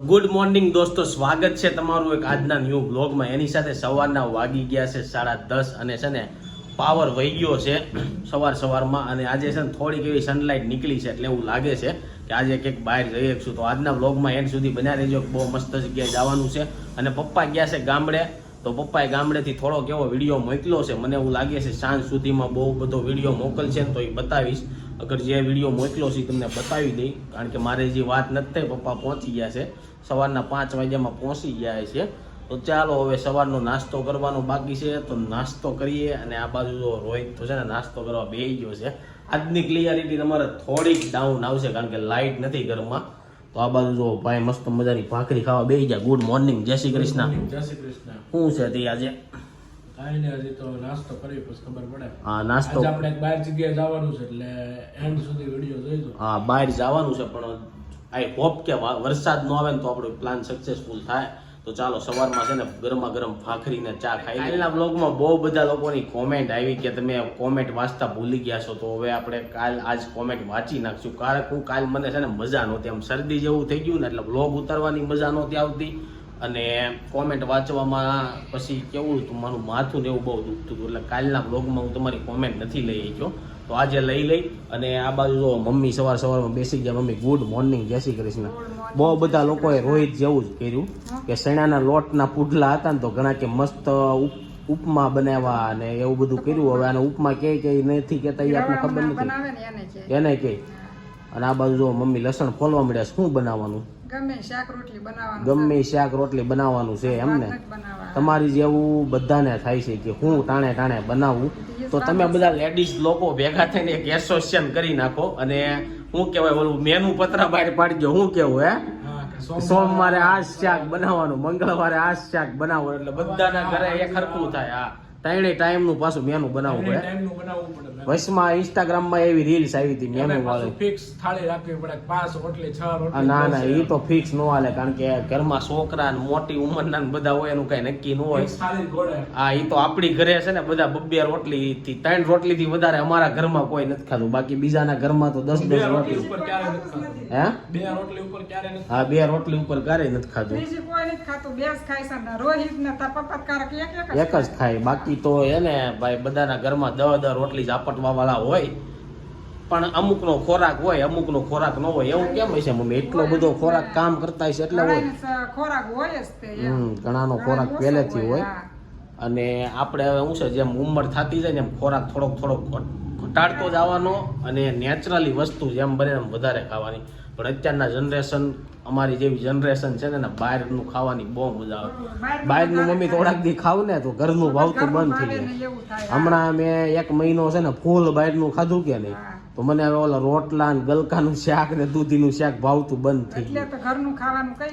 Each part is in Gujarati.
ગુડ મોર્નિંગ દોસ્તો, સ્વાગત છે તમારું એક આજના ન્યૂ બ્લોગમાં એની સાથે સવારના વાગી ગયા છે સાડા દસ અને છે ને પાવર વહી ગયો છે સવાર સવારમાં અને આજે છે ને થોડીક એવી સનલાઇટ નીકળી છે એટલે એવું લાગે છે કે આજે કંઈક બહાર જઈ શકશું તો આજના બ્લોગમાં એન્ડ સુધી બન્યા રહેજો. બહુ મસ્ત જગ્યાએ જવાનું છે. અને પપ્પા ગયા છે ગામડે. તો પપ્પાએ ગામડેથી થોડો કેવો વીડિયો મોકલ્યો છે. મને એવું લાગે છે સાંજ સુધીમાં બહુ બધો વીડિયો મોકલશે તો એ બતાવીશ. અગર જે વીડિયો મોકલ્યો છે તમને બતાવી દઈ. કારણ કે મારે જે વાત નથી થઈ, પપ્પા પહોંચી ગયા છે. સવારના પાંચ વાગ્યામાં પહોંચી ગયા છે. તો ચાલો હવે સવારનો નાસ્તો કરવાનો બાકી છે. તો નાસ્તો કરીએ અને આ બાજુ જો રોહિત તો છે ને નાસ્તો કરવા બેહી ગયો છે. આજની ક્લિયરિટી તમારે થોડીક ડાઉન આવશે કારણ કે લાઇટ નથી ઘરમાં. તો આ બાજુ જો ભાઈ મસ્ત મજાની ભાખરી ખાવા બેહી ગયા. ગુડ મોર્નિંગ જય શ્રી કૃષ્ણ. જય શ્રી કૃષ્ણ. શું છે તે આજે? કાંઈ નહીં હજી તો નાસ્તો કરી પછી ખબર પડે. હા નાસ્તો. આપણે બહાર જગ્યાએ જવાનું છે એટલે એન્ડ સુધી વીડિયો જોઈજો. હા બહાર જવાનું છે પણ આઈ હોપ કે વરસાદ ન આવે ને તો આપણો પ્લાન સક્સેસફુલ થાય. તો ચાલો, સવારમાં છે ને ગરમા ગરમ ફાખરીને ચા ખાઈ કાલના બ્લોગમાં બહુ બધા લોકોની કોમેન્ટ આવી કે તમે કોમેન્ટ વાંચતા ભૂલી ગયા છો. તો હવે આપણે કાલ આજ કોમેન્ટ વાંચી નાખશું. કારણ કે હું કાલ મને છે ને મજા નહોતી. આમ શરદી જેવું થઈ ગયું ને એટલે બ્લોગ ઉતારવાની મજા નહોતી આવતી. અને કોમેન્ટ વાંચવામાં પછી કેવું હતું? મારું માથું ને એવું બહુ દુખતું હતું. એટલે કાલના બ્લોગમાં હું તમારી કોમેન્ટ નથી લઈ ગયો તો આજે લઈ લઈ અને આ બાજુ જો મમ્મી સવાર સવારમાં બેસી ગયા મમ્મી ગુડ મોર્નિંગ જય શ્રી કૃષ્ણ. બહુ બધા લોકોએ રોહિત જેવું જ કર્યું કે શેણાના લોટના પુડલા હતા ને તો ઘણા કે મસ્ત ઉપ- ઉપમા બનાવ્યા અને એવું બધું કર્યું. હવે આને ઉપમા કે કે નથી કેતા એ આપણને ખબર નથી. એને કે. અને આ બાજુ જો મમ્મી લસણ ફોલવા મળ્યા શું બનાવવાનું? ગમે શાક રોટલી બનાવવાનું ગમે ઈ શાક રોટલી બનાવવાનું છે એમ ને નથી બનાવવા તમારી જેવું બધાને થાય છે કે હું ટાણે ટાણે બનાવું. તો તમે બધા લેડીઝ લોકો ભેગા થઈને એક એસોસિએશન કરી નાખો અને હું કહેવાય ઓલું મેનુ પત્ર બહાર પાડજો હું કેવું હે? સોમવારે આ શાક. બનાવવાનું મંગળવારે આ શાક બનાવવાનું. એટલે બધાના ઘરે એક હરખું થાય હા. ત્રણે ટાઈમનું પાછું મેનુ બનાવવું પડે. ટાઈમનું બનાવવું પડે વચમાં ઇન્સ્ટાગ્રામમાં એવી રીલ્સ આવી હતી મેનુ વાળી. ફિક્સ થાળી રાખવી પડે. પાંચ રોટલી છ રોટલી ના ના એ તો ફિક્સ ન હાલે કારણ કે ઘરમાં છોકરા ને મોટી ઉંમરના ને બધા હોય એનું કઈ નક્કી ન હોય. હા એ તો આપણી ઘરે છે ને બધા બબ્બે રોટલી થી ત્રણ રોટલી થી વધારે અમારા ઘરમાં કોઈ નથી ખાતું બાકી બીજાના ઘરમાં તો દસ દસ રોટલી ખાધું. હે? બે રોટલી ઉપર ક્યારે હા બે રોટલી ઉપર ક્યારે નથી ખાધું. બીજી કોઈ નથી ખાતું. બે ખાય છે રોહિત ને તાર પપ્પા કારક એક એક જ એક જ ખાય. બાકી તો એને ભાઈ બધાના ઘરમાં દહ દહ રોટલી વાળા હોય પણ અમુકનો ખોરાક હોય અમુકનો ખોરાક ન હોય એવું કેમ છે મમ્મી? એટલો બધો ખોરાક કામ કરતા હશે એટલે હોય. ખોરાક હોય જ હમ ઘણાનો ખોરાક પહેલેથી હોય અને આપણે હવે શું છે જેમ ઉંમર થતી જાય ને એમ ખોરાક થોડોક થોડોક ઘટ- ઘટાડતો જવાનો અને નેચરલી વસ્તુ જેમ બને એમ વધારે ખાવાની. પણ અત્યારના જનરેશન અમારી જેવી જનરેશન છે ને બહારનું ખાવાની બહુ મજા આવે. બહારનું મમ્મી થોડાક દી ખાવ ને તો ઘરનું ભાવતું બંધ થઈ જાય. હમણાં મેં એક મહિનો છે ને ફૂલ બહારનું ખાધું કે નહીં તો મને હવે ઓલા રોટલા ને ગલકાનું શાક ને દૂધીનું શાક ભાવતું બંધ થઈ ગયું.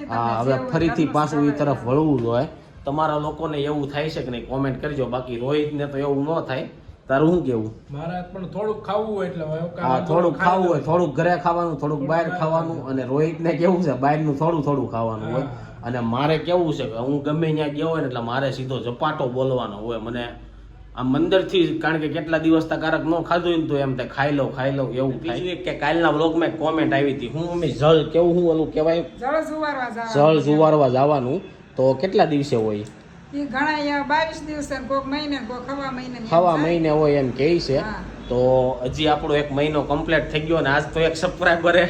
હા હવે ફરીથી પાછું એ તરફ વળવું જોઈએ તમારા લોકોને એવું થાય છે કે નહીં કોમેન્ટ કરજો. બાકી રોહિતને તો એવું ન થાય. તારું શું કેવું? મારે પણ થોડુંક ખાવું હોય એટલે હા થોડુંક ખાવું હોય થોડુંક ઘરે ખાવાનું થોડુંક બહાર ખાવાનું અને રોહિતને કેવું છે બહારનું થોડું થોડું ખાવાનું હોય. અને મારે કેવું છે કે હું ગમે ત્યાં ગયો હોય ને એટલે મારે સીધો ઝપાટો બોલવાનો હોય. મને આમ અંદરથી કારણ કે કેટલા દિવસ તક કારક ન ખાધું હોય ને તો એમ થાય ખાઈ લઉં ખાઈ લઉં એવું થાય બીજું એક કે કાલના વ્લોગમાં એક કોમેન્ટ આવી હતી. હું મમ્મી જળ કેવું હું ઓલું કહેવાય? જળ જુવારવા. જળ જુવારવા જવાનું. તો કેટલા દિવસે હોય? ઈ ઘણા બાવીસ દિવસે કોક મહિને કોક હવા મહિને હવા મહિને હોય એમ કહે છે. તો હજી આપણો એક મહિનો કમ્પ્લીટ થઈ ગયો અને આજ તો એક સબસ્ક્રાઈબરે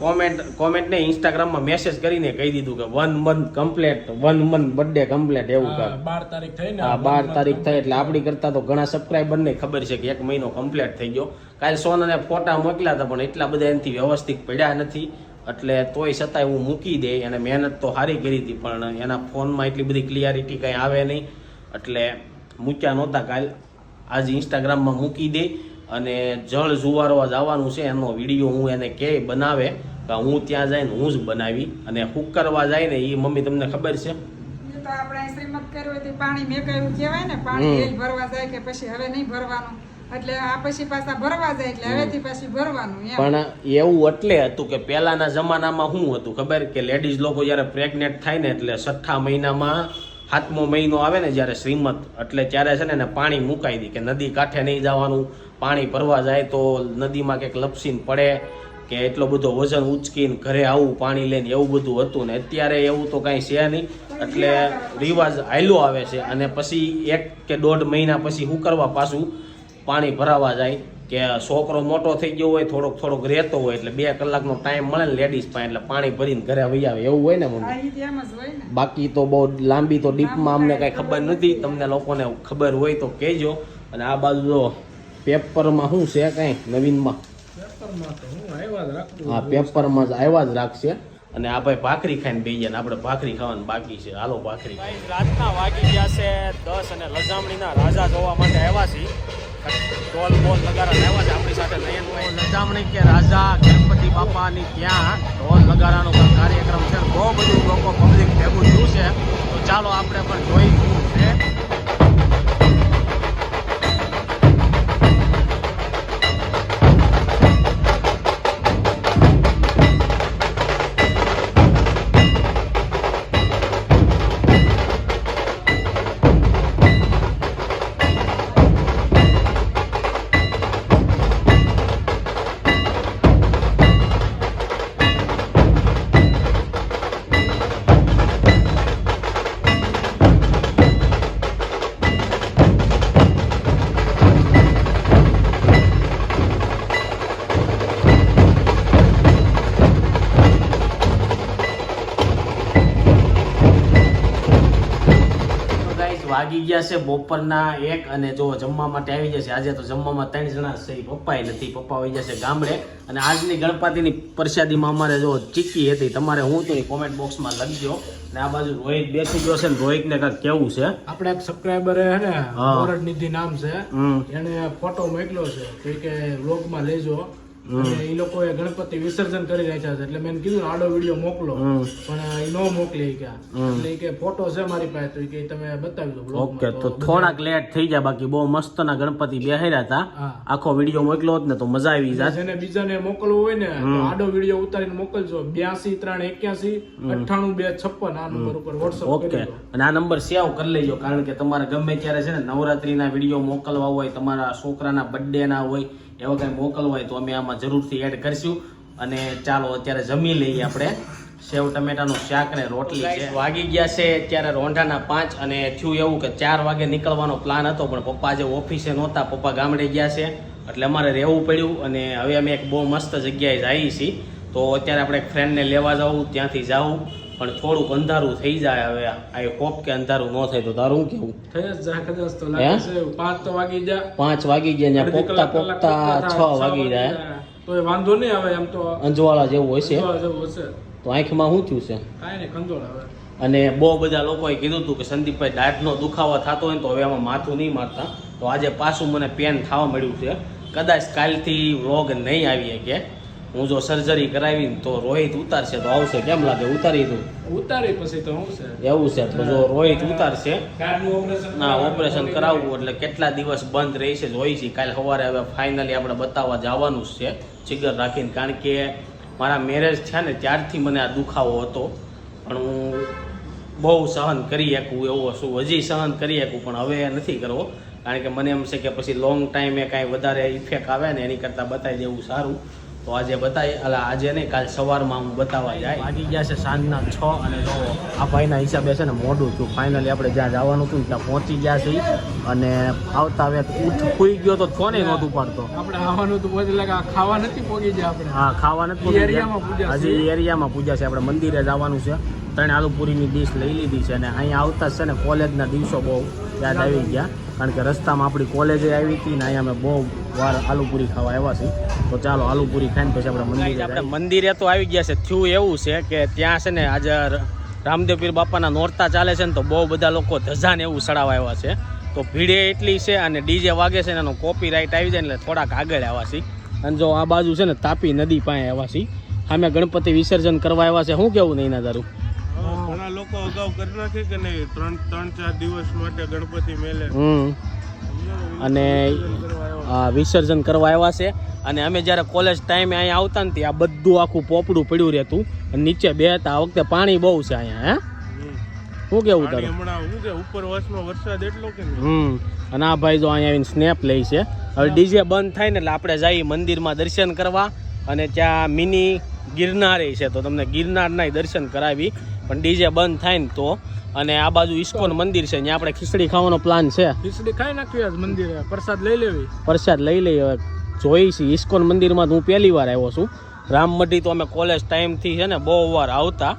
કોમેન્ટ કોમેન્ટને ઇન્સ્ટાગ્રામમાં મેસેજ કરીને કહી દીધું કે one month complete one month birthday complete એવું કર. બાર તારીખ થઈ ને બાર તારીખ થઈ એટલે આપણી કરતા તો ઘણા સબસ્ક્રાઈબરને ખબર છે કે એક મહિનો કમ્પ્લીટ થઈ ગયો. કાલે સોનાને ફોટા મોકલ્યા હતા પણ એટલા બધા એનાથી વ્યવસ્થિત પડ્યા નથી. એટલે તોય છતાંય હું મૂકી દે અને મહેનત તો સારી કરી હતી પણ એના ફોનમાં એટલી બધી ક્લિયરિટી કંઈ આવે નહીં. એટલે મૂક્યા નહોતા કાલ. આજે ઇન્સ્ટાગ્રામમાં મૂકી દે અને જળ જુવારવા જવાનું છે એનો વીડિયો હું એને કે બનાવે કે હું ત્યાં જઈને હું જ બનાવી અને હુકરવા જાય ને એ મમ્મી તમને ખબર છે? ઈ તો આપણે શ્રીમત કર્યું હોય તો પાણી કહેવાય ને પાણી ભરવા જાય કે પછી હવે નહીં ભરવાનું? એટલે આ પછી પાછા ભરવા જાય એટલે હવેથી પાછી ભરવાનું પણ એવું એટલે હતું કે પહેલાના જમાનામાં શું હતું ખબર? કે લેડીઝ લોકો જ્યારે પ્રેગ્નેન્ટ થાય ને એટલે છઠ્ઠા મહિનામાં સાતમો મહિનો આવે ને જ્યારે શ્રીમત એટલે ત્યારે છે ને એને પાણી મુકાઈ દી કે નદી કાંઠે નહીં જવાનું પાણી ભરવા જાય તો નદીમાં કંઈક લપસીને પડે કે એટલો બધો વજન ઉચકીને ઘરે આવું પાણી લઈને એવું બધું હતું ને અત્યારે એવું તો કાંઈ છે નહીં. એટલે રિવાજ હાયલો આવે છે અને પછી એક કે દોઢ મહિના પછી શું કરવા પાછું? પાણી ભરાવા જાય કે છોકરો મોટો થઈ ગયો હોય થોડોક થોડોક રહેતો હોય એટલે બે કલાકનો ટાઈમ મળે ને લેડીઝ પાસે એટલે પાણી ભરીને ઘરે વહી આવે. એવું હોય ને મમ્મી? આ ઈ એમ જ હોય ને. બાકી તો બહુ લાંબી તો ડીપમાં અમને કાંઈ ખબર નથી. તમને લોકોને ખબર હોય તો કહેજો. અને આ બાજુ જો પેપરમાં શું છે કાંઈ નવીનમાં? હું પેપરમાં જ આવ્યા જ રાખશે. અને આ ભાઈ ભાખરી ખાઈને બે જાય ને આપણે ભાખરી ખાવાનું બાકી છે. હાલો ભાખરી રાતના વાગી ગયા છે દસ અને લજામણીના રાજા જોવા માટે આવ્યા છીએ. ટોલ બોલ લગારા લેવા છે આપણી સાથે નયનભાઈ લજામણી કે રાજા ગણપતિ બાપાની ત્યાં ઢોલ લગારાનો પણ કાર્યક્રમ છે? બહુ બધું લોકો પબ્લિક ભેગું થયું છે. તો ચાલો આપણે પણ જોઈ છે. વાગી ગયા છે બપોરના એક અને જો જમવા માટે આવી જશે. આજે તો જમવામાં ત્રણ જણા છે. પપ્પા નથી. પપ્પા આવી જશે ગામડે. અને આજની ગણપતિની પ્રસાદીમાં અમારે જો ચીકી હતી તમારે હું તો કોમેન્ટ બોક્સમાં લખજો અને આ બાજુ રોહિત બેસી ગયો છે ને રોહિતને કાંઈક કેવું છે? આપણે એક સબસ્ક્રાઈબર હે ને હા. નિધિ નામ છે. એને ફોટો મોકલ્યો છે. કે વ્લોગમાં લેજો. એ લોકોએ ગણપતિ વિસર્જન કરી રહ્યા છે. એટલે મેં કીધું આડો વીડિયો મોકલો. પણ એ નો મોકલી કે એટલે કે ફોટો છે મારી પાસે. તો કે તમે બતાવી દો ઓકે તો થોડાક લેટ થઈ જાય બાકી બહુ મસ્તના ગણપતિ બેહાર્યા હતા. આખો વીડિયો મોકલો હોત ને તો મજા આવી જાય જેને બીજાને મોકલવું હોય ને આડો વીડિયો ઉતારીને મોકલજો. બ્યાસી ત્રણ એક્યાસી અઠ્ઠાણું બે છપ્પન આ નંબર ઉપર વોટ્સઅપ ઓકે. અને આ નંબર સેવ કરી લેજો કારણ કે તમારે ગમે ત્યારે છે ને નવરાત્રીના વીડિયો મોકલવા હોય તમારા છોકરાના બર્થડે ના હોય એવા કંઈ મોકલવા હોય તો અમે આમાં જરૂરથી એડ કરીશું. અને ચાલો, અત્યારે જમી લઈએ આપણે. સેવ ટમેટાનું શાક ને રોટલી છે. વાગી ગયા છે અત્યારે રોંઢાના પાંચ અને થયું એવું કે ચાર વાગે નીકળવાનો પ્લાન હતો, પણ પપ્પા જે ઓફિસે નહોતા, પપ્પા ગામડે ગયા છે. એટલે અમારે રહેવું પડ્યું અને હવે અમે એક બહુ મસ્ત જગ્યાએ જઈએ છીએ. તો અત્યારે આપણે એક ફ્રેન્ડને લેવા જવું, ત્યાંથી જવું. પણ થોડુંક અંધારું થઈ જાય હવે આઈ હોપ કે અંધારું ન થાય તો તારું કેવું? થઈ જ જાય કદાચ તો લાગે છે પાંચ તો વાગી જાય. પાંચ વાગી ગયા ત્યાં પોકતા પોકતા વાગી જાય. તો એ વાંધો નહીં આવે એમ તો. અંજવાળા જેવું હશે. તો આંખમાં શું થયું છે? કાંઈ નહીં કંજોળ આવે. અને બહુ બધા લોકોએ કીધું હતું કે સંદીપભાઈ દાંતનો દુખાવો થતો હોય ને તો હવે આમાં માથું નહીં મારતા. તો આજે પાછું મને પેન થવા મળ્યું છે. કદાચ કાલથી રોગ નહીં આવી કે હું જો સર્જરી કરાવી તો રોહિત ઉતારશે તો આવશે. કેમ લાગે? ઉતારી દઉં. ઉતારી પછી તો શું છે? એવું છે. તો જો રોહિત ઉતારશે. ના ઓપરેશન કરાવવું એટલે કેટલા દિવસ બંધ રહેશે હોય છે. કાલે સવારે હવે ફાઇનલી આપણે બતાવવા જવાનું જ છે. ચિગર રાખીને. કારણ કે મારા મેરેજ છે ને ત્યારથી મને આ દુખાવો હતો. પણ હું બહુ સહન કરી શકું એવો છું. હજી સહન કરી શકું પણ હવે નથી કરવો. કારણ કે મને એમ છે કે પછી લોંગ ટાઈમે કાંઈ વધારે ઇફેક્ટ આવે ને એની કરતાં બતાવી દેવું સારું. તો આજે બતાવી અલા આજે નહીં કાલ સવારમાં હું બતાવવા જાય. વાગી ગયા છે સાંજના છ અને જો આ ભાઈના હિસાબે છે ને મોડું થયું. ફાઇનલી આપણે જ્યાં જવાનું હતું ત્યાં પહોંચી ગયા છીએ. અને આવતા વેત ઉઠ ખુઈ ગયો તો કોને નહોતું પાડતો આપણે આવવાનું તો બધું લાગે ખાવા નથી પોગી જાય આપણે. હા ખાવા નથી એરિયામાં પૂજા હજી એરિયામાં પૂજા છે. આપણે મંદિરે જવાનું છે. ત્રણ આલુપુરીની ડીશ લઈ લીધી છે અને અહીંયા આવતા જ છે ને કોલેજના દિવસો બહુ યાદ આવી ગયા. કારણ કે રસ્તામાં આપણી કોલેજે આવી હતી ને અહીંયા અમે બહુ વાર આલુપુરી ખાવા આવ્યા છીએ. તો ચાલો આલુપુરી ખાઈને પછી આપણે મંદિર આપણે મંદિરે તો આવી ગયા છે. થયું એવું છે કે ત્યાં છે ને આજે રામદેવ પીર બાપાના નોરતા ચાલે છે ને તો બહુ બધા લોકો ધજાને એવું સડાવા આવ્યા છે. તો ભીડે એટલી છે અને ડીજે વાગે છે ને એનો કોપી રાઈટ આવી જાય એટલે થોડાક આગળ આવ્યા છે અને જો આ બાજુ છે ને તાપી નદી પાસે આવ્યા છે સામે ગણપતિ વિસર્જન કરવા આવ્યા છે. શું કેવું નહીં ના તારું? ઘણા લોકો અગાઉ કરી નાખે કે નહીં? ત્રણ ત્રણ ચાર દિવસ માટે ગણપતિ મેલે. અને વિસર્જન કરવા આવ્યા છે. અને અમે જ્યારે કોલેજ ટાઈમે અહીંયા આવતા ને ત્યાં બધું આખું પોપડું પડ્યું રહેતું. અને નીચે બેહતા આ વખતે પાણી બહુ છે અહીંયા હે? શું કેવું તારું? હમણાં શું કે ઉપરવાસમાં વરસાદ એટલો કે હમ. અને આ ભાઈ જો અહીંયા આવીને સ્નેપ લે છે. હવે ડીજે બંધ થાય ને એટલે આપણે જઈએ મંદિરમાં દર્શન કરવા. અને ત્યાં મિની ગિરનારે છે. તો તમને ગિરનારના દર્શન કરાવી. પણ ડીજે બંધ થાય ને તો. અને આ બાજુ ઇસ્કોન મંદિર છે ત્યાં આપણે ખીચડી ખાવાનો પ્લાન છે. ખીચડી ખાઈ નાખવી આજ મંદિરે. પ્રસાદ લઈ લેવી. પ્રસાદ લઈ લઈએ. હવે જોઈ છે ઇસ્કોન મંદિરમાં હું પહેલી વાર આવ્યો છું. રામમઢી તો અમે કોલેજ ટાઈમથી છે ને બહુ વાર આવતા.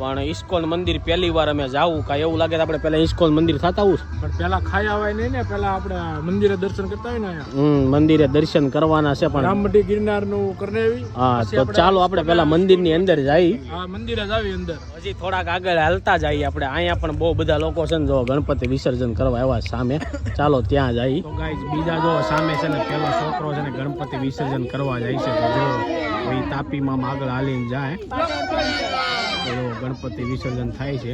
પણ ઇસ્કોન મંદિર પહેલી વાર અમે જાવું. કાંઈ એવું લાગે તો આપણે પહેલાં ઇસ્કોન મંદિર થતા આવું પણ પહેલાં ખાઈ આવાય નહીં ને પહેલાં આપણે મંદિરે દર્શન કરતા હોય ને હમ મંદિરે દર્શન કરવાના છે પણ રામમટી ગિરનારનું નું કરી હા તો ચાલો આપણે પહેલા મંદિરની અંદર જઈ. હા મંદિરે જ આવી અંદર. હજી થોડાક આગળ હાલતા જઈએ આપણે. અહીંયા પણ બહુ બધા લોકો છે ને જો ગણપતિ વિસર્જન કરવા આવ્યા સામે. ચાલો ત્યાં જઈ. તો ગાઈઝ બીજા જો સામે છે ને પેલો છોકરો છે ને ગણપતિ વિસર્જન કરવા જાય છે. તો જો તાપીમાં આગળ હાલીને જાય. તો ગણપતિ વિસર્જન થાય છે.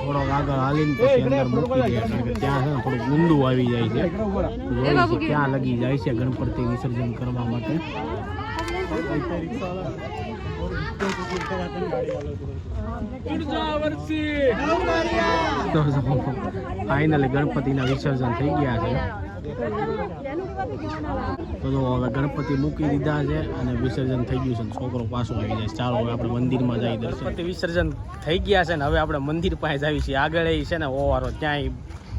થોડોક આગળ હાલીને પછી અંદર મૂકી દે કારણ કે ત્યાં છે ને ઊંડું આવી જાય છે. ત્યાં લગી જાય છે ગણપતિ વિસર્જન કરવા માટે. ફાઇનલી ગણપતિના વિસર્જન થઈ ગયા છે. તો હવે ગણપતિ મૂકી દીધા છે અને વિસર્જન થઈ ગયું છે ને છોકરો પાછો આવી જાય. ચાલો હવે આપણે મંદિરમાં જઈ ગણપતિ વિસર્જન થઈ ગયા છે ને હવે આપણે મંદિર પાસે આવી છીએ. આગળ એ છે ને ઓવારો, ત્યાંય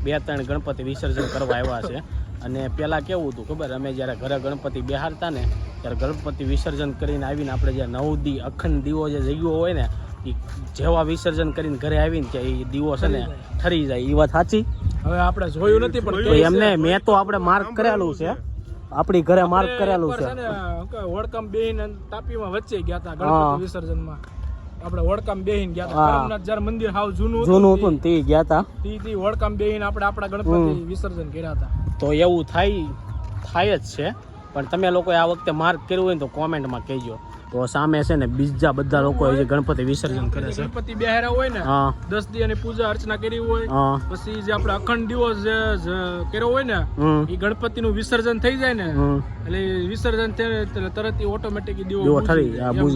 બે ત્રણ ગણપતિ વિસર્જન કરવા આવ્યા છે. અને પહેલાં કેવું હતું ખબર? અમે જ્યારે ઘરે ગણપતિ બેહારતા ને ત્યારે ગણપતિ વિસર્જન કરીને આવીને આપણે જે નવ દી અખંડ દીવો જે જગ્યો હોય ને એ જેવા વિસર્જન કરીને ઘરે આવીને ત્યાં એ દીવો છે ને ઠરી જાય. એ વાત સાચી? હવે આપણે જોયું નથી પણ તો એમને મેં તો આપણે માર્ક કરેલું છે. આપણી ઘરે માર્ક કરેલું છે. છે બેહીન વડકામ બેહીને તાપીમાં વચ્ચે ગયા હતા. ગણપતિ વિસર્જનમાં. આપણે ઓળકામ બેહીન ગયા. હતા. કરમનાથ જ્યારે મંદિર હાવ જૂનું જૂનું હતું ને તે ગયા હતા. તી તી વડકામ બેહીન આપણે આપણા ગણપતિ વિસર્જન કર્યા હતા. તો એવું થાય થાય જ છે. પણ તમે લોકોએ આ વખતે માર્ક કર્યું હોય ને તો કોમેન્ટમાં કહેજો. તો સામે છે ને બીજા બધા લોકો જે ગણપતિ વિસર્જન કરે છે. ગણપતિ બહેરા હોય ને હા. દસ દી અને પૂજા અર્ચના કરી હોય પછી જે આપણે અખંડ દિવસ જે કર્યો હોય ને એ ગણપતિ નું વિસર્જન થઈ જાય ને એટલે વિસર્જન થાય તરત ઓટોમેટિક દીવો ઠરી.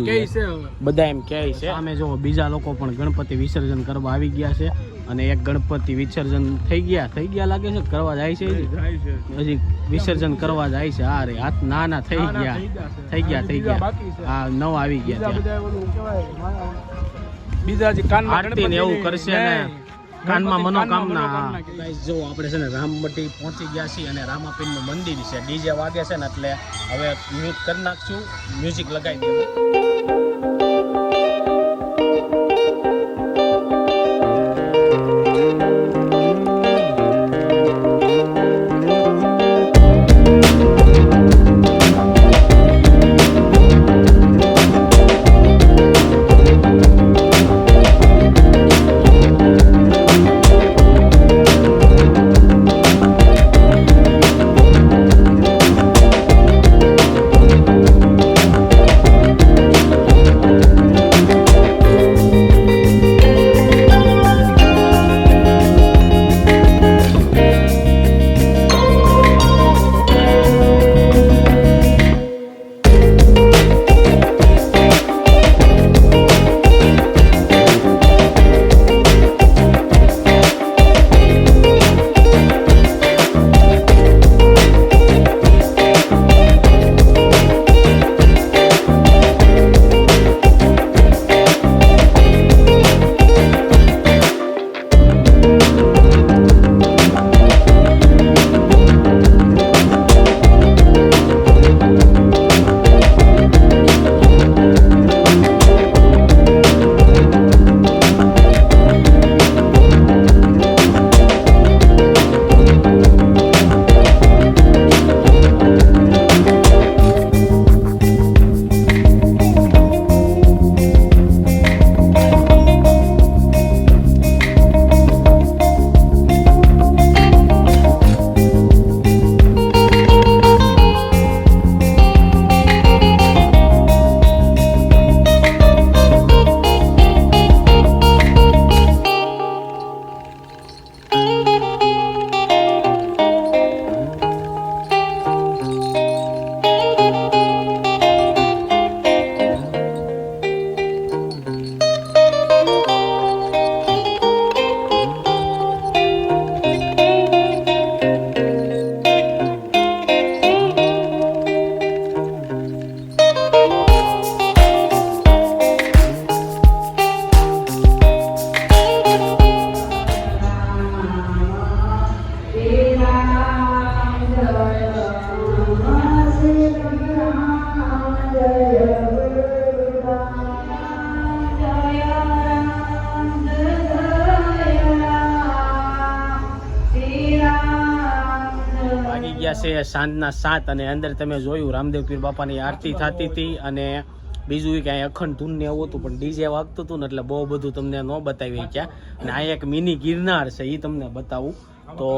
કહે છે બધા એમ કહે છે. સામે જો બીજા લોકો પણ ગણપતિ વિસર્જન કરવા આવી ગયા છે અને એક ગણપતિ વિસર્જન થઈ ગયા થઈ ગયા લાગે છે કરવા જાય છે હજી? જાય છે. હજી વિસર્જન કરવા જાય છે. હા રે હાથ ના ના થઈ ગયા થઈ ગયા થઈ ગયા. છે. હા નવ આવી ગયા બીજા જે આરતી ને એવું કરશે ને. કાનમાં મનોકામના. જો આપણે છે ને રામમટી પહોંચી ગયા છીએ અને રામાપીરનું મંદિર છે. ડીજે વાગે છે ને એટલે હવે મ્યુટ કરી નાખશું. મ્યુઝિક લગાવી દેવું સાંજના સાત અને અંદર તમે જોયું, રામદેવ પીર બાપાની આરતી થતી હતી અને બીજું કે અખંડ ધૂન ને એવું હતું, પણ ડીજે વાગતું હતું ને એટલે બહુ બધું તમને ન બતાવી ક્યાં અને આ એક મિની ગિરનાર છે એ તમને બતાવું. તો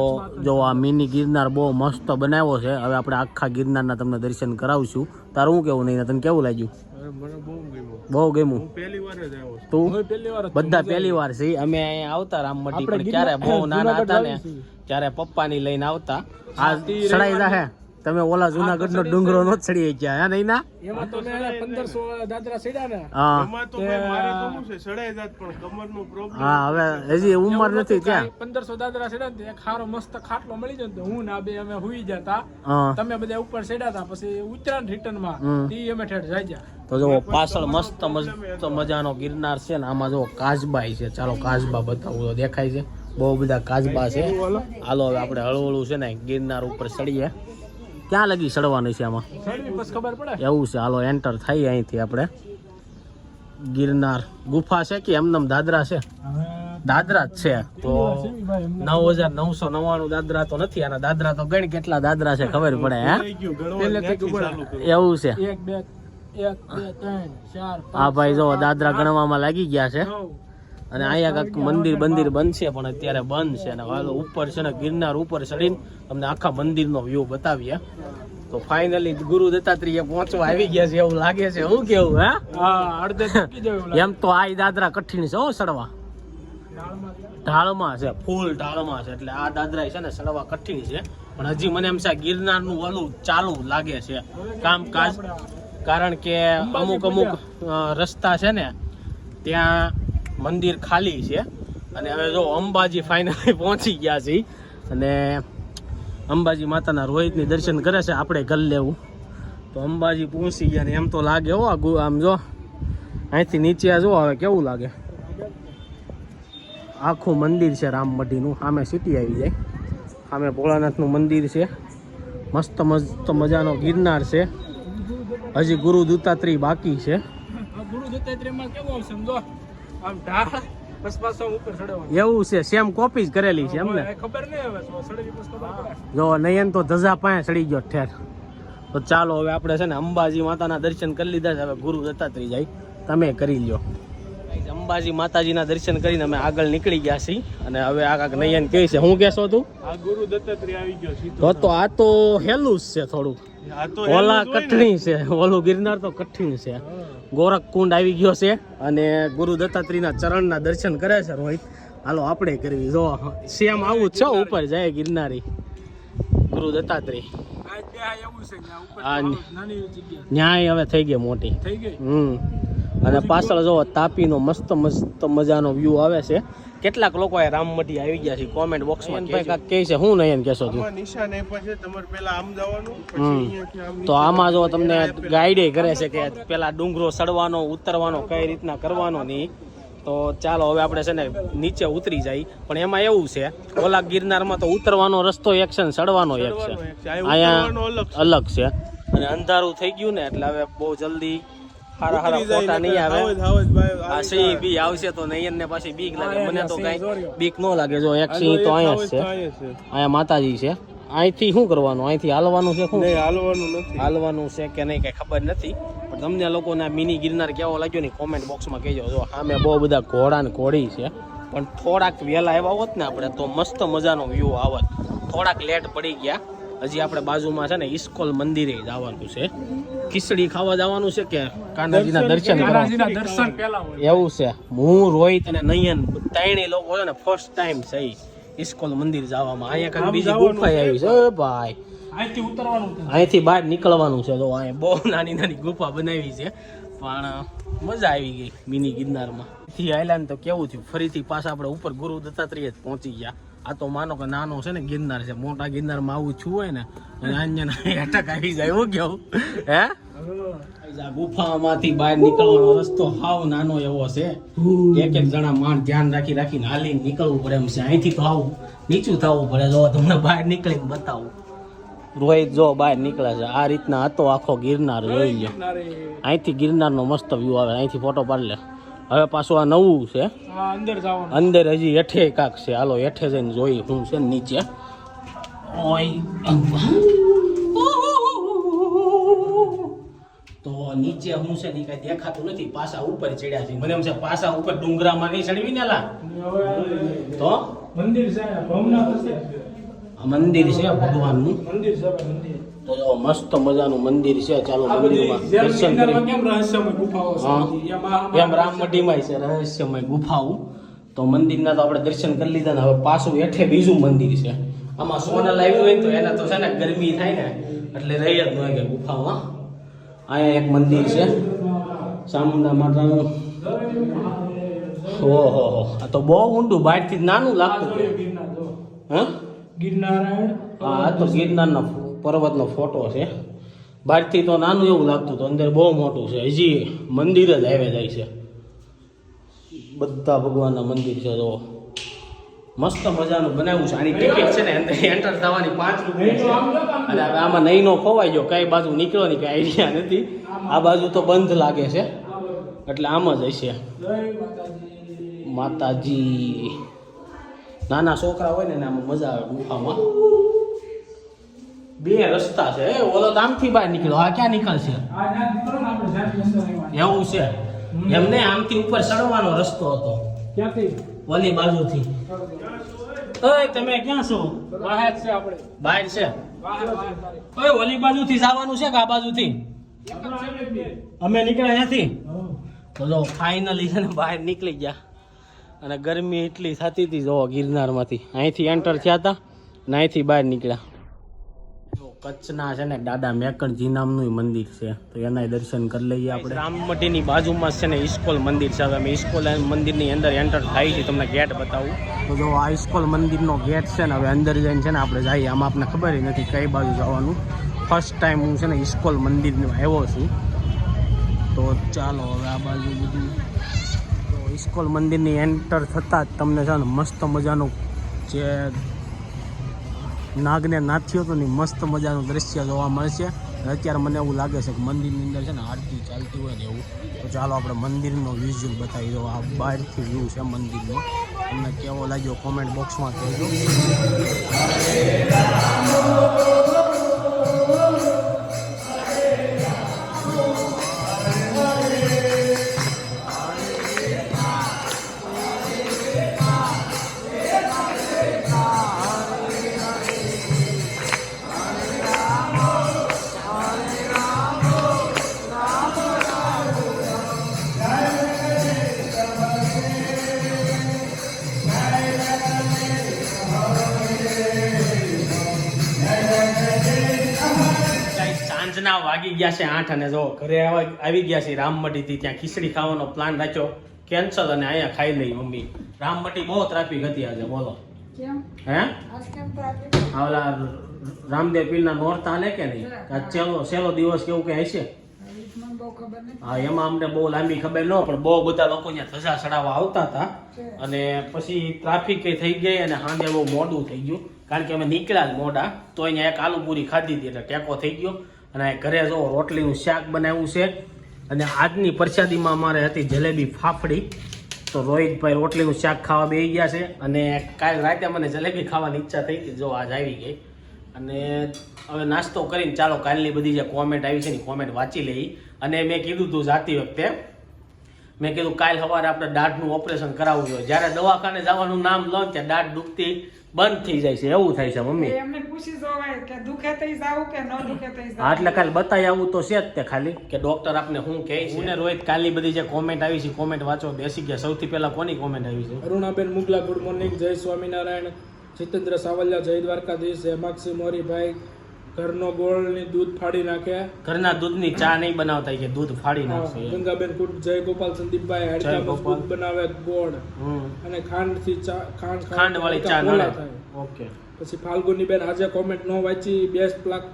જો આ મિની ગિરનાર બહુ મસ્ત બનાવ્યો છે, હવે આપણે આખા ગિરનારના તમને દર્શન કરાવશું. તારું કેવું નહીં તને કેવું લાગ્યું? બહુ ગમ્યું. બહુ ગમ્યું? હું પહેલી વાર જ આવ્યો છું. તું? બધા પહેલી વાર છે. અમે અહીંયા આવતા રામમટી પણ ક્યારે બહુ નાના હતા ને ત્યારે પપ્પા પપ્પાની લઈને આવતા. આ સડાઈ જાહે. તમે ઓલા જુનાગઢ નો ડુંગરો નો ચડી ગયા હે નહીં ના એમાં તો મેં 1500 દાદરા ચડ્યા ને હા એમાં તો ભાઈ મારે ગમું છે સડાઈ જાત પણ કમરનું પ્રોબ્લેમ હા હવે હજી ઉંમર નથી ત્યાં 1500 દાદરા ચડ્યા ને એક ખારો મસ્ત ખાટલો મળી જતો હું ના બે અમે હુઈ જતા તમે બધા ઉપર ચડ્યા હતા પછી ઉતરાણ રિટર્નમાં હમ. અમે ઠેઠ જાય તો જો પાછળ મસ્ત મસ્ત મજાનો ગિરનાર છે ને આમાં જો કાચબાઈ છે ચાલો કાચબા બતાવું દેખાય છે બહુ બધા કાચબા છે હાલો હવે આપણે હળવળું છે ને ગિરનાર ઉપર ચડીએ ક્યાં લગી સડવાની છે આમાં? ખબર પડે? એવું છે હાલો એન્ટર થઈ અહીંથી આપણે. ગિરનાર ગુફા છે કે એમનેમ દાદરા છે? દાદરા જ છે. તો નવ હજાર નવસો નવ્વાણું દાદરા તો નથી આના દાદરા તો ગણ કેટલા દાદરા છે ખબર પડે હે? એવું છે. આ ભાઈ જો દાદરા ગણવામાં લાગી ગયા છે. અને અહીંયા કાંઈક મંદિર બંધ બનશે પણ અત્યારે બંધ છે. અને ઉપર છે ને ગિરનાર ઉપર ચડીને તમને આખા મંદિરનો વ્યૂ બતાવીએ. તો ફાઇનલી ગુરુ દત્તાત્રેય પહોંચવા આવી ગયા છે એવું લાગે છે. હું કેવું હે? એમ તો આ દાદરા કઠિન છે હો ચડવા. ઢાળમાં છે ફૂલ ઢાળમાં છે. એટલે આ દાદરા છે ને ચડવા કઠિન છે. પણ હજી મને એમ છે આ ગિરનારનું ઓલું ચાલુ લાગે છે. કામકાજ. કારણ કે અમુક અમુક રસ્તા છે ને ત્યાં મંદિર ખાલી છે. અને હવે જો અંબાજી ફાઇનલી પહોંચી ગયા છે અને અંબાજી માતાના રોહિતની દર્શન કરે છે. આપણે ગલ લેવું. તો અંબાજી પહોંચી ગયા ને એમ તો લાગે હો આમ જો, અહીંથી નીચે જો, હવે કેવું લાગે? આખું મંદિર છે રામમઢીનું સામે સિટી આવી જાય. સામે ભોળાનાથનું મંદિર છે. મસ્ત મસ્ત મજાનો ગિરનાર છે. હજી ગુરુ દત્તાત્રેય બાકી છે. ગુરુ દત્તાત્રેયમાં કેવું સમજો આમ ઢાળ એવું છે સેમ કોપી જ કરેલી છે એમને? ખબર નહીં હવે તો ચડવી પછી ખબર પડે જો નયન તો ધજા પાસે ચડી ગયો ઠેર. તો ચાલો હવે આપણે છે ને અંબાજી માતાના દર્શન કરી લીધા છે. હવે ગુરુ દત્તાત્રી જાય. તમે કરી લ્યો. અંબાજી માતાજીના દર્શન કરીને અમે આગળ નીકળી ગયા છીએ. અને હવે આ કાંક નયન કહે છે. હું કહેશો તું? આ ગુરુ દત્તાત્રી આવી ગયો સીધો. તો તો આ તો હેલું જ છે થોડુંક. ઓલા. કઠણી છે. ઓલું ગિરનાર તો કઠિન છે. ગોરખ કુંડ આવી ગયો છે અને ગુરુ દત્તાત્રીના ચરણના દર્શન કરે છે રોહિત. હાલો આપણે કરવી. જો સેમ આવું છે ઉપર જાય ગિરનારી. ગુરુ જગ્યા. ન્યાય હવે થઈ ગઈ મોટી. થઈ ગઈ? હમ. અને પાછળ જો તાપીનો મસ્ત મસ્ત મજાનો વ્યૂ આવે છે. કેટલાક લોકો એ રામમઢી આવી ગયા છે કોમેન્ટ બોક્સમાં ભાઈ કાક કહે છે હું નહીં કહેશો તું. નિશાન એ પછી તમારે પેલા આમ જવાનું પછી. તો આમાં જો તમને ગાઈડે કરે છે કે પેલા ડુંગરો ચડવાનો ઉતરવાનો કઈ રીતના કરવાનો નહીં. તો ચાલો હવે આપણે છે ને નીચે ઉતરી જાય. પણ એમાં એવું છે ઓલા ગિરનારમાં તો ઉતરવાનો રસ્તો એક છે ને ચડવાનો એક છે. છે. અહીંયા અલગ છે. અને અંધારું થઈ ગયું ને એટલે હવે બહુ જલ્દી હારા હારા ફોટા નહીં આવે. આ સિંહ બી આવશે તો નયન ને પાછી બીક લાગે. મને તો કઈ બીક ન લાગે. જો એક સિંહ તો અહીંયા છે. અહીંયા માતાજી છે. અહીંથી શું કરવાનું? અહીંથી હાલવાનું છે શું? હાલવાનું નથી. હાલવાનું છે કે નહીં કઈ ખબર નથી. પણ તમને લોકોને મિની ગિરનાર કેવો લાગ્યો ને કોમેન્ટ બોક્સમાં કહેજો. જો સામે બહુ બધા ઘોડા ને ઘોડી છે. પણ થોડાક વહેલા આવ્યા હોત ને આપણે તો મસ્ત મજાનો વ્યૂ આવત. થોડાક લેટ પડી ગયા. હજી આપણે બાજુમાં છે ને ઇસ્કોલ મંદિરે જવાનું છે. ખીચડી ખાવા જવાનું છે કે કાનાજીના દર્શન કાનાજીના દર્શન પહેલા એવું છે. હું રોહિત અને નયન ત્રણેય લોકો છે ને ફર્સ્ટ ટાઈમ છે ઇસ્કોલ મંદિર જવામાં. અહીંયા કાંઈક બીજી ગુફા આવી છે? ભાઈ. અહીંથી ઉતરવાનું અહીંથી બહાર નીકળવાનું છે. તો અહીંયા બહુ નાની નાની ગુફા બનાવી છે. પણ મજા આવી ગઈ મિની ગિરનારમાં. થી આયલા તો કેવું થયું? ફરીથી પાછા આપણે ઉપર ગુરુ દત્તાત્રેય જ પહોંચી ગયા. આ તો માનો કે નાનો છે ને ગિરનાર છે. મોટા ગિરનારમાં આવું છું હોય ને અને અહીંયા અટક આવી જાય એવું કેવું હે? આ ગુફામાંથી બહાર નીકળવાનો રસ્તો હાવ નાનો એવો છે. એક એક જણા માણ ધ્યાન રાખી રાખીને હાલીને નીકળવું પડે એમ છે. અહીંથી તો આવું નીચું થવું પડે. જો તમને બહાર નીકળીને બતાવું. રોહિત જો બહાર નીકળે છે. આ રીતના હતો આખો ગિરનાર જોઈ લો અહીંથી ગિરનારનો મસ્ત વ્યૂ આવે. અહીંથી ફોટો પાડી લે. હવે પાછું આ નવું છે. અંદર હજી એઠે કાક છે. હાલો હેઠે જઈને જોઈ હું છે નીચે. તો નીચે હું છે ને કઈ દેખાતું નથી. પાછા ઉપર ચડ્યા છે. મને એમ છે પાછા ઉપર ડુંગરામાં નહીં ચડવી ને લા. તો? મંદિર છે મંદિર છે ભગવાનનું. મંદિર છે મંદિર. તો જો મસ્ત મજાનું મંદિર છે. ચાલો મંદિરમાં દર્શન કરી. એમ રામમઢીમાં છે રહસ્યમય ગુફાઓ. તો મંદિરના તો આપણે દર્શન કરી લીધા ને હવે પાછું હેઠે બીજું મંદિર છે. આમાં સોના લાવ્યું હોય તો એના તો છે ને ગરમી થાય ને એટલે રહી જ ન હોય કે ગુફામાં. અહીંયા એક મંદિર છે. ચામુંડા માતાનું. ઓહો હો આ તો બહુ ઊંડું બહારથી નાનું લાગતું હા? ગિરનારાયણ. હા તો ગિરનારનો પર્વતનો ફોટો છે. બહારથી તો નાનું એવું લાગતું હતું. અંદર બહુ મોટું છે. હજી મંદિર જ આવે જાય છે. બધા ભગવાનના મંદિર છે તો મસ્ત મજાનું બનાવ્યું છે. આની ટિકિટ છે ને એન્ટર થવાની પાંચ રૂપિયા અને આમાં નહીં નો ખોવાઈ ગયો. કઈ બાજુ નીકળ્યો ની કઈ આઈડિયા નથી. આ બાજુ તો બંધ લાગે છે. એટલે આમ જ હશે. માતાજી. નાના છોકરા હોય ને આમાં મજા આવે ગુફામાં. બે રસ્તા છે. એ ઓલો આમથી બહાર નીકળ્યો. આ ક્યાં નીકળશે. એવું છે. એમને આમથી ઉપર ચડવાનો રસ્તો હતો. ઓલી બાજુથી. ઓય તમે ક્યાં છો? બહાર છે આપણે. બહાર છે. ઓય ઓલી બાજુથી જવાનું છે કે આ બાજુથી? અમે નીકળ્યા હા. તો જો ફાઇનલી છે ને બહાર નીકળી ગયા. અને ગરમી એટલી થતી હતી જો ગિરનારમાંથી. અહીંથી એન્ટર થયા હતા ને અહીંથી બહાર નીકળ્યા. કચ્છના છે ને દાદા મેકણજી નામનું મંદિર છે. તો એના દર્શન કરી લઈએ આપણે. રામમઢીની બાજુમાં છે ને ઇસ્કોલ મંદિર છે. હવે અમે ઇસ્કોલ મંદિરની અંદર એન્ટર થાય છે. તમને ગેટ બતાવું. તો જો આ ઇસ્કોલ મંદિરનો ગેટ છે ને હવે અંદર જઈને છે ને આપણે જઈએ. આમાં આપણને ખબર નથી કઈ બાજુ જવાનું. ફર્સ્ટ ટાઈમ હું છે ને ઇસ્કોલ મંદિરમાં આવ્યો છું. તો ચાલો હવે આ બાજુ બધું. તો ઇસ્કોલ મંદિરની એન્ટર થતાં જ તમને છે ને મસ્ત મજાનું જે નાગને નાથ્યો હતો ને મસ્ત મજાનું દ્રશ્ય જોવા મળશે. અત્યારે મને એવું લાગે છે કે મંદિરની અંદર છે ને આરતી ચાલતી હોય ને એવું, તો ચાલો આપણે મંદિરનો વિઝ્યુઅલ બતાવી દો આ બહારથી વ્યૂ છે મંદિરનો. તમને કેવો લાગ્યો કોમેન્ટ બોક્સમાં કહેજો. વાગી ગયા છે આઠ અને જો ઘરે આવા- આવી ગયા છે રામમટીથી ત્યાં ખીચડી ખાવાનો પ્લાન રાખ્યો. કેન્સલ અને અહીંયા ખાઈ લઈ મમ્મી. રામમટી બહુ ટ્રાફિક હતી આજે બોલો. હે? ટ્રાફિક રામદેવ પીરના નોરતા હાલે કે નહીં? ચેલો છેલ્લો છેલ્લો દિવસ કેવું કે હશે? હા એમાં અમને બહુ લાંબી ખબર ન પણ બહુ બધા લોકો અહીંયા ધજા ચડાવવા આવતા હતા. અને પછી ટ્રાફિક થઈ ગઈ અને સાંજે બહુ મોડું થઈ ગયું. કારણ કે અમે નીકળ્યા જ મોડા તો અહીંયા એક આલુ પૂરી ખાધી હતી એટલે ટેકો થઈ ગયો. અને ઘરે જો રોટલીનું શાક બનાવ્યું છે. અને આજની પ્રસાદીમાં અમારે હતી જલેબી ફાફડી. તો રોહિતભાઈ રોટલીનું શાક ખાવા બેસી ગયા છે. અને કાલ રાતે મને જલેબી ખાવાની ઈચ્છા થઈ હતી. જો આજ આવી ગઈ. અને હવે નાસ્તો કરીને ચાલો કાલની બધી જે કોમેન્ટ આવી છે ને કોમેન્ટ વાંચી લઈ અને મેં કીધું તું જાતી વખતે, મેં કીધું કાલ સવારે આપણે દાઢનું ઓપરેશન કરાવવું જોઈએ. જ્યારે દવાખાને જવાનું નામ લો ત્યાં દાઢ દુખતી બંધ થઈ જાય છે એવું થાય છે મમ્મી. એમને પૂછી જોવાય કે દુખે થઈ જાવું કે ન દુખે થઈ જાવું. એટલે કાલે બતાવી આવું તો છે જ તે ખાલી. કે ડોક્ટર આપને શું કહે છે? મને રોહિત કાલની બધી જે કોમેન્ટ આવી છે કોમેન્ટ વાંચો. બેસી ગયા. સૌથી પહેલા કોની કોમેન્ટ આવી છે? અરુણાબેન મુગલા ગુડ મોર્નિંગ જય સ્વામિનારાયણ. જીતેન્દ્ર સાવલિયા જય દ્વારકાધીશ. હેમાક્ષી મોરીભાઈ. ઘરનો ગોળની દૂધ ફાડી નાખે. ઘરના દૂધની ચા નહીં બનાવતા કે દૂધ ફાડી નાખે ગંગાબેન કુટ જય ગોપાલ સંદીપભાઈ હાડકા મજબૂત બનાવે ગોળ. અને ખાંડથી ચા ખાંડ ખાંડ વાળી ચા થાય. ઓકે. પછી ફાલ્ગુની બેન આજે કોમેન્ટ નો વાંચી બેસ્ટ પ્લાક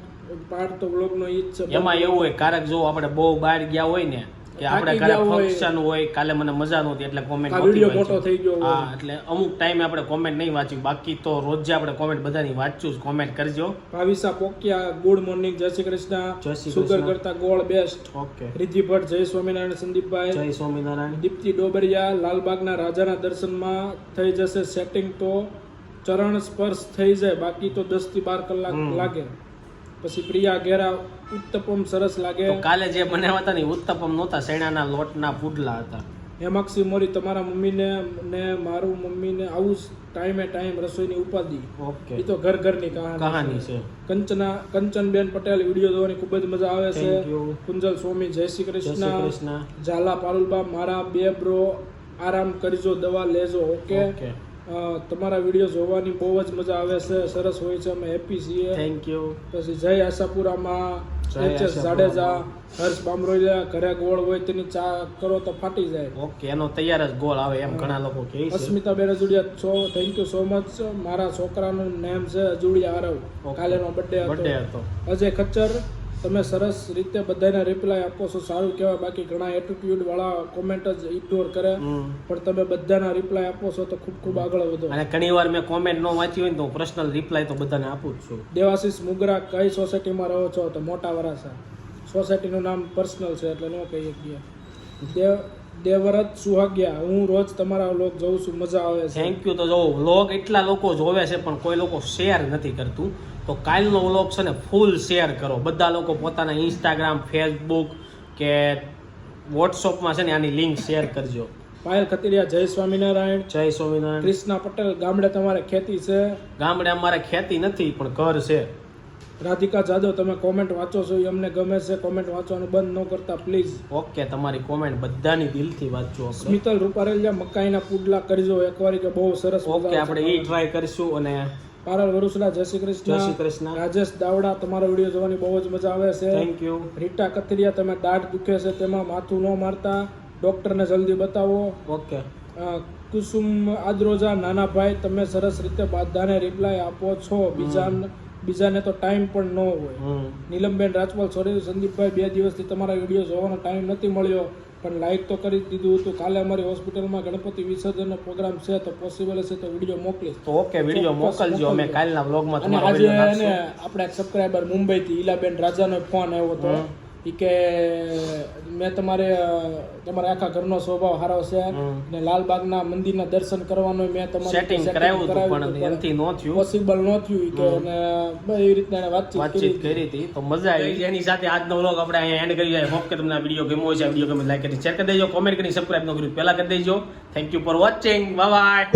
પાર્ટ તો બ્લોગ નો ઈ જ છે. એમાં એવું હોય કારક જો આપણે બહુ બહાર ગયા હોય ને કે આપણે હોય. ફંક્શન હોય કાલે મને મજા નહોતી એટલે કોમેન્ટ આ મોટો થઈ ગયો હા એટલે અમુક ટાઈમે આપણે કોમેન્ટ નહીં વાંચ્યું. બાકી તો રોજ આપણે કોમેન્ટ બધાની વાંચ્યું જ. કોમેન્ટ કરજો. ભાવિસા પોકિયા ગુડ મોર્નિંગ જય શ્રી કૃષ્ણ. સુગર કરતા ગોળ બેસ્ટ ઓકે. રિદ્ધિ ભટ્ટ જય સ્વામિનારાયણ સંદીપભાઈ. જય સ્વામિનારાયણ. દીપ્તિ ડોબરિયા લાલબાગના રાજાના દર્શનમાં થઈ જશે સેટિંગ તો ચરણ સ્પર્શ થઈ જાય. બાકી તો દસથી બાર કલાક લાગે. પછી પ્રિયા ઘેરા ઉત્તપમ સરસ લાગે. તો કાલે જે બનાવ્યા હતા ને ઉત્તપમ નહોતા શેણાના લોટના પુડલા હતા. હેમાક્ષી મોરી તમારા મમ્મીને ને મારું મમ્મીને આવું ટાઈમે ટાઈમ રસોઈની ઉપાધિ. ઓકે. એ તો ઘર ઘરની કહાની છે. કંચના કંચનબેન પટેલ વીડિયો જોવાની ખૂબ જ મજા આવે છે. કુંજલ સ્વામી જય શ્રી કૃષ્ણ. ઝાલા પારુલબા મારા બે બ્રો આરામ કરજો દવા લેજો ઓકે. તમારા વીડિયો જોવાની બહુ જ મજા આવે છે સરસ હોય છે અમે હેપી છીએ. થેન્ક યુ પછી જય આશાપુરામાં એચએસ. જાડેજા હર્ષ બામરોલિયા ઘરે ગોળ હોય તેની ચા કરો તો ફાટી જાય. ઓકે એનો તૈયાર જ ગોળ આવે એમ ઘણા લોકો કહે છે. અસ્મિતા બેન અજુડિયા છો થેન્ક યુ સો મચ મારા છોકરાનું નેમ છે અજુડિયા આરવ. કાલેનો બર્થડે હતો. અજય ખચ્ચર તમે સરસ રીતે બધાને રિપ્લાય આપો છો સારું કહેવાય. બાકી ઘણા એટીટ્યુડ વાળા કોમેન્ટ જ ઇગ્નોર કરે. પણ તમે બધાના રિપ્લાય આપો છો તો ખૂબ ખૂબ આગળ વધો. અને ઘણી વાર મેં કોમેન્ટ ન વાંચી હોય ને તો પર્સનલ રિપ્લાય તો બધાને આપું જ છું. દેવાશીષ મુગરા કઈ સોસાયટીમાં રહો છો તો મોટા વરાસા સોસાયટીનું નામ પર્સનલ છે એટલે ન કહી શકીએ દેવ દેવરત સુહાગ્યા હું રોજ તમારા લોક જોઉં છું મજા આવે છે. થેન્ક યુ તો જો વ્લોગ એટલા લોકો જોવે છે પણ કોઈ લોકો શેર નથી કરતું. તો કાલનો વ્લોગ છે ને ફૂલ શેર કરો. બધા લોકો પોતાના ઇન્સ્ટાગ્રામ ફેસબુક કે વોટ્સઅપમાં છે ને આની લિંક શેર કરજો. પાયલ ખતીરિયા જય સ્વામિનારાયણ. જય સ્વામિનારાયણ. ક્રિષ્ના પટેલ ગામડે તમારે ખેતી છે? ગામડે અમારે ખેતી નથી પણ ઘર છે. રાધિકા જાદવ તમે કોમેન્ટ વાંચો છો એ અમને ગમે છે કોમેન્ટ વાંચવાનું બંધ ન કરતા પ્લીઝ ઓકે તમારી કોમેન્ટ બધાની દિલથી વાંચો સ્મિતલ રૂપારેલિયા મકાઈના પુડલા કરજો એકવાર કે બહુ સરસ ઓકે આપણે એ ટ્રાય કરીશું અને પારલ વરુસલા જય શ્રી જય શ્રી કૃષ્ણ. કૃષ્ણ રાજેશ દાવડા તમારો વીડિયો જોવાની બહુ જ મજા આવે છે. થેન્ક યુ રીટા કથિરિયા તમે દાઢ દુખે છે તેમાં માથું ન મારતા. ડોક્ટરને જલ્દી બતાવો. ઓકે. કુસુમ આદરોજા નાના ભાઈ તમે સરસ રીતે બધાને રિપ્લાય આપો છો. બીજા બીજાને તો ટાઈમ પણ ન હોય. નીલમબેન રાજપાલ સોરી સંદીપભાઈ બે દિવસથી તમારા વીડિયો જોવાનો ટાઈમ નથી મળ્યો. પણ લાઈક તો કરી દીધું હતું. કાલે અમારી હોસ્પિટલમાં ગણપતિ વિસર્જનનો પ્રોગ્રામ છે તો પોસિબલ હશે તો વીડિયો મોકલીશ. તો ઓકે વીડિયો મોકલજો. અમે કાલના વ્લોગમાં તમારો આજે વીડિયો નાખશું. આપણા એક સબસ્ક્રાઈબર મુંબઈથી ઈલાબેન રાજાનો ફોન આવ્યો હતો. કે મેં તમારે તમારે આખા ઘરનો સ્વભાવ સારો છે હમ. ને લાલબાગના મંદિરના દર્શન કરવાનું મેં તમારે સેટિંગ કરાવ્યું પણ એનથી નો થયું. પોસિબલ નો થયું કે અને એવી રીતના એને વાતચીત કરી કરી હતી તો મજા આવી. એની સાથે આજનો વ્લોગ આપણે અહીંયા એન્ડ કરી જાય. હોપ કે તમને આ વીડિયો ગમ્યો છે આ વીડિયો ગમે લાઈક કરી શેર કરી દેજો. કોમેન્ટ કરી સબસ્ક્રાઇબ ન કર્યું પહેલા કરી દેજો. Thank you for watching bye bye